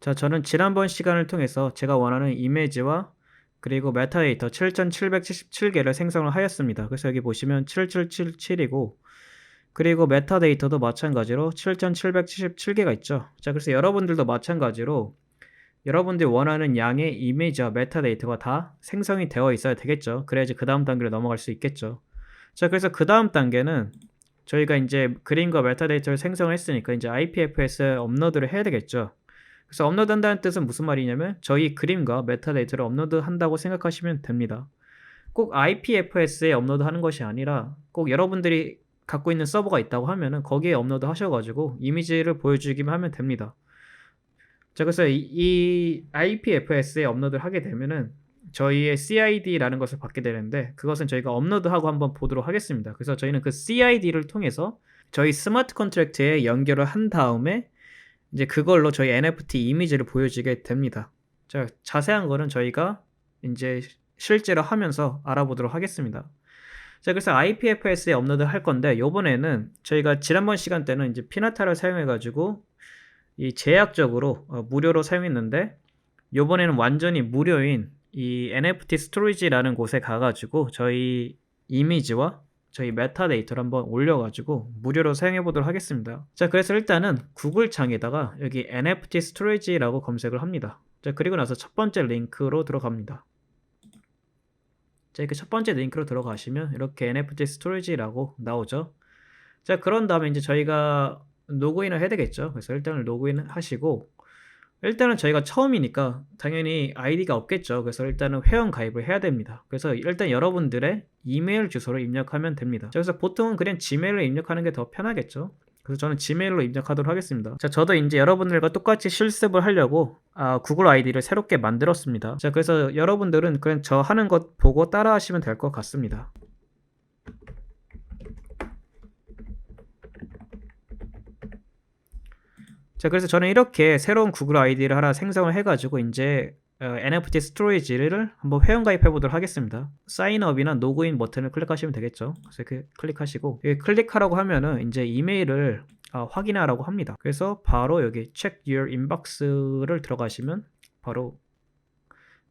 자, 저는 지난번 시간을 통해서 제가 원하는 이미지와 그리고 메타데이터 7777개를 생성을 하였습니다. 그래서 여기 보시면 7777이고 그리고 메타데이터도 마찬가지로 7777개가 있죠. 자, 그래서 여러분들도 마찬가지로 여러분들이 원하는 양의 이미지와 메타데이터가 다 생성이 되어 있어야 되겠죠. 그래야지 그 다음 단계로 넘어갈 수 있겠죠. 자, 그래서 그 다음 단계는 저희가 이제 그림과 메타데이터를 생성을 했으니까 이제 IPFS에 업로드를 해야 되겠죠. 그래서 업로드한다는 뜻은 무슨 말이냐면 저희 그림과 메타데이터를 업로드한다고 생각하시면 됩니다. 꼭 IPFS에 업로드하는 것이 아니라 꼭 여러분들이 갖고 있는 서버가 있다고 하면은 거기에 업로드 하셔가지고 이미지를 보여주기만 하면 됩니다. 자, 그래서 이, 이 IPFS에 업로드를 하게 되면은 저희의 CID라는 것을 받게 되는데 그것은 저희가 업로드하고 한번 보도록 하겠습니다. 그래서 저희는 그 CID를 통해서 저희 스마트 컨트랙트에 연결을 한 다음에 이제 그걸로 저희 NFT 이미지를 보여주게 됩니다. 자, 자세한 거는 저희가 이제 실제로 하면서 알아보도록 하겠습니다. 자, 그래서 IPFS에 업로드 할 건데 요번에는 저희가 지난번 시간 때는 이제 피나타를 사용해 가지고 이 제약적으로 어, 무료로 사용했는데 요번에는 완전히 무료인 이 NFT 스토리지라는 곳에 가가지고 저희 이미지와 저희 메타데이터를 한번 올려가지고 무료로 사용해 보도록 하겠습니다. 자, 그래서 일단은 구글 창에다가 여기 NFT 스토리지라고 검색을 합니다. 자, 그리고 나서 첫 번째 링크로 들어갑니다. 자, 이렇게 첫 번째 링크로 들어가시면 이렇게 NFT 스토리지라고 나오죠. 자, 그런 다음에 이제 저희가 로그인을 해야 되겠죠. 그래서 일단은 로그인 하시고 일단은 저희가 처음이니까 당연히 아이디가 없겠죠. 그래서 일단은 회원 가입을 해야 됩니다. 그래서 일단 여러분들의 이메일 주소를 입력하면 됩니다. 자, 그래서 보통은 그냥 지메일을 입력하는 게 더 편하겠죠. 그래서 저는 지메일로 입력하도록 하겠습니다. 자, 저도 이제 여러분들과 똑같이 실습을 하려고 아, 구글 아이디를 새롭게 만들었습니다. 자, 그래서 여러분들은 그냥 저 하는 것 보고 따라 하시면 될 것 같습니다. 자, 그래서 저는 이렇게 새로운 구글 아이디를 하나 생성을 해가지고 이제 어, NFT 스토리지를 한번 회원 가입해 보도록 하겠습니다. 사인업이나 로그인 버튼을 클릭하시면 되겠죠. 그래서 이렇게 클릭하시고 여기 클릭하라고 하면은 이제 이메일을 어, 확인하라고 합니다. 그래서 바로 여기 check your inbox를 들어가시면 바로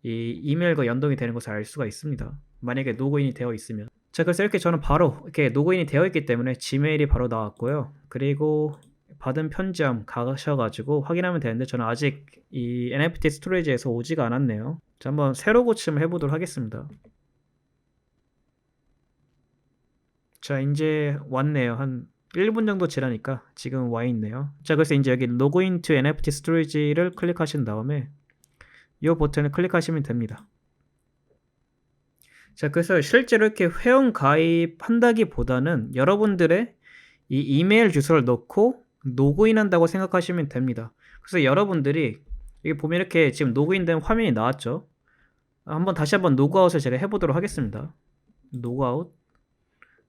이 이메일과 연동이 되는 것을 알 수가 있습니다. 만약에 로그인이 되어 있으면. 자, 그래서 이렇게 저는 바로 이렇게 로그인이 되어 있기 때문에 지메일이 바로 나왔고요. 그리고 받은 편지함 가셔가지고 확인하면 되는데 저는 아직 이 NFT 스토리지에서 오지가 않았네요. 자, 한번 새로 고침을 해보도록 하겠습니다. 자, 이제 왔네요. 한 1분 정도 지나니까 지금 와 있네요. 자, 그래서 이제 여기 로그인 to NFT 스토리지를 클릭하신 다음에 이 버튼을 클릭하시면 됩니다. 자, 그래서 실제로 이렇게 회원 가입한다기보다는 여러분들의 이 이메일 주소를 넣고 로그인한다고 생각하시면 됩니다. 그래서 여러분들이 여기 보면 이렇게 지금 로그인된 화면이 나왔죠. 한번 다시 한번 로그아웃을 제가 해보도록 하겠습니다. 로그아웃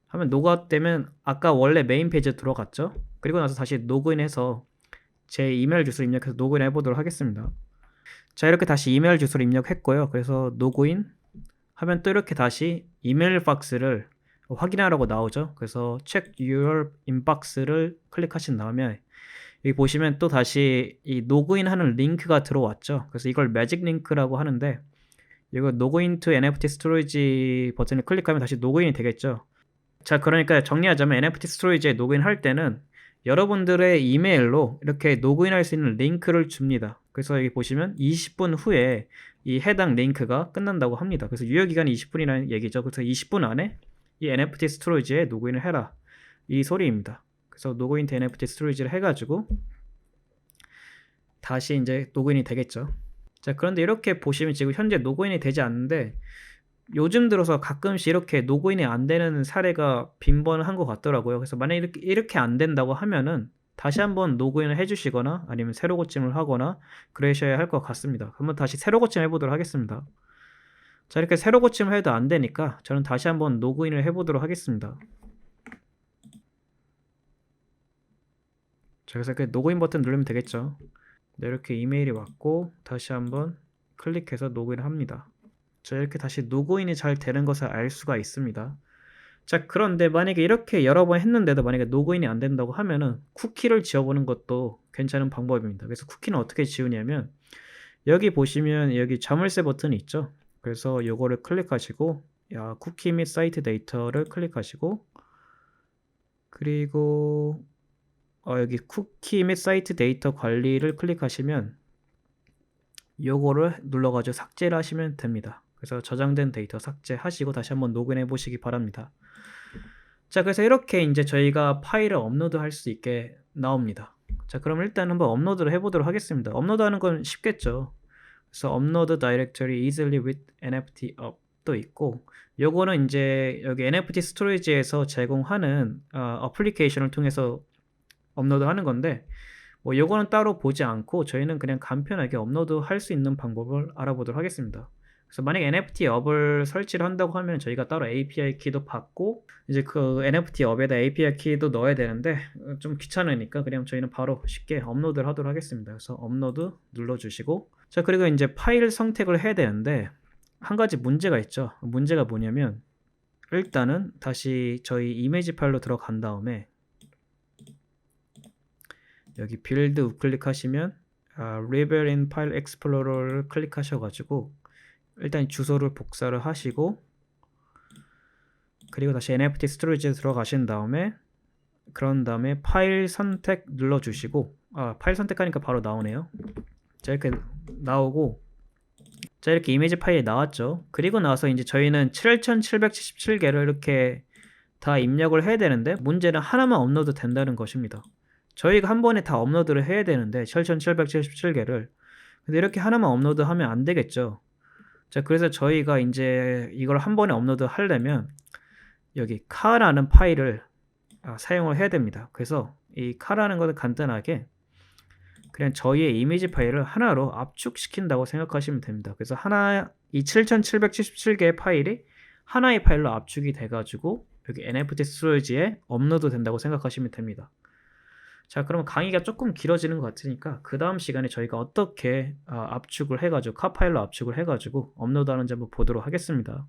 하면 로그아웃 되면 아까 원래 메인 페이지에 들어갔죠. 그리고 나서 다시 로그인해서 제 이메일 주소를 입력해서 로그인 해보도록 하겠습니다. 자 이렇게 다시 이메일 주소를 입력했고요. 그래서 로그인 하면 또 이렇게 다시 이메일 박스를 확인하라고 나오죠. 그래서 check your inbox를 클릭하신 다음에 여기 보시면 또 다시 이 로그인하는 링크가 들어왔죠. 그래서 이걸 매직 링크라고 하는데 이거 로그인 to NFT 스토리지 버튼을 클릭하면 다시 로그인이 되겠죠. 자, 그러니까 정리하자면 NFT 스토리지에 로그인할 때는 여러분들의 이메일로 이렇게 로그인할 수 있는 링크를 줍니다. 그래서 여기 보시면 20분 후에 이 해당 링크가 끝난다고 합니다. 그래서 유효 기간이 20분이라는 얘기죠. 그래서 20분 안에 이 NFT 스토리지에 로그인을 해라. 이 소리입니다. 그래서 로그인 된 NFT 스토리지를 해가지고 다시 이제 로그인이 되겠죠. 자, 그런데 이렇게 보시면 지금 현재 로그인이 되지 않는데 요즘 들어서 가끔씩 이렇게 로그인이 안 되는 사례가 빈번한 것 같더라고요. 그래서 만약에 이렇게, 이렇게 안 된다고 하면은 다시 한번 로그인을 해주시거나 아니면 새로 고침을 하거나 그러셔야 할 것 같습니다. 한번 다시 새로 고침 해 보도록 하겠습니다. 자 이렇게 새로 고침을 해도 안 되니까 저는 다시 한번 로그인을 해보도록 하겠습니다. 자 그래서 이렇게 로그인 버튼 누르면 되겠죠. 네, 이렇게 이메일이 왔고 다시 한번 클릭해서 로그인을 합니다. 자 이렇게 다시 로그인이 잘 되는 것을 알 수가 있습니다. 자, 그런데 만약에 이렇게 여러 번 했는데도 만약에 로그인이 안 된다고 하면은 쿠키를 지워보는 것도 괜찮은 방법입니다. 그래서 쿠키는 어떻게 지우냐면 여기 보시면 여기 자물쇠 버튼이 있죠. 그래서 요거를 클릭하시고 야, 쿠키 및 사이트 데이터를 클릭하시고 그리고 어, 여기 쿠키 및 사이트 데이터 관리를 클릭하시면 요거를 눌러가지고 삭제를 하시면 됩니다. 그래서 저장된 데이터 삭제하시고 다시 한번 로그인해 보시기 바랍니다. 자, 그래서 이렇게 이제 저희가 파일을 업로드 할 수 있게 나옵니다. 자, 그럼 일단 한번 업로드를 해보도록 하겠습니다. 업로드하는 건 쉽겠죠. 그래서 업로드 다이렉토리 easily with nft up도 있고 요거는 이제 여기 NFT 스토리지에서 제공하는 어, 어플리케이션을 통해서 업로드하는 건데 뭐 요거는 따로 보지 않고 저희는 그냥 간편하게 업로드 할 수 있는 방법을 알아보도록 하겠습니다. 그래서 만약 NFT 업을 설치를 한다고 하면 저희가 따로 API 키도 받고 이제 그 NFT 업에다 API 키도 넣어야 되는데 어, 좀 귀찮으니까 그냥 저희는 바로 쉽게 업로드를 하도록 하겠습니다. 그래서 업로드 눌러주시고 자 그리고 이제 파일 선택을 해야 되는데 한 가지 문제가 있죠. 문제가 뭐냐면 일단은 다시 저희 이미지 파일로 들어간 다음에 여기 빌드 우클릭하시면 아, Rebel in File Explorer를 클릭하셔가지고 일단 주소를 복사를 하시고 그리고 다시 NFT 스토리지에 들어가신 다음에 그런 다음에 파일 선택 눌러주시고 아 파일 선택하니까 바로 나오네요. 자 이렇게 나오고 자 이렇게 이미지 파일이 나왔죠. 그리고 나서 이제 저희는 7777개를 이렇게 다 입력을 해야 되는데 문제는 하나만 업로드 된다는 것입니다. 저희가 한 번에 다 업로드를 해야 되는데 7777개를 근데 이렇게 하나만 업로드하면 안 되겠죠. 자 그래서 저희가 이제 이걸 한 번에 업로드 하려면 여기 카라는 파일을 아, 사용을 해야 됩니다. 그래서 이 카라는 것은 간단하게 그냥 저희의 이미지 파일을 하나로 압축시킨다고 생각하시면 됩니다. 그래서 하나 이 7777개의 파일이 하나의 파일로 압축이 돼가지고 여기 NFT 스토리지에 업로드 된다고 생각하시면 됩니다. 자, 그러면 강의가 조금 길어지는 것 같으니까 그 다음 시간에 저희가 어떻게 아, 압축을 해가지고 카 파일로 압축을 해가지고 업로드하는지 한번 보도록 하겠습니다.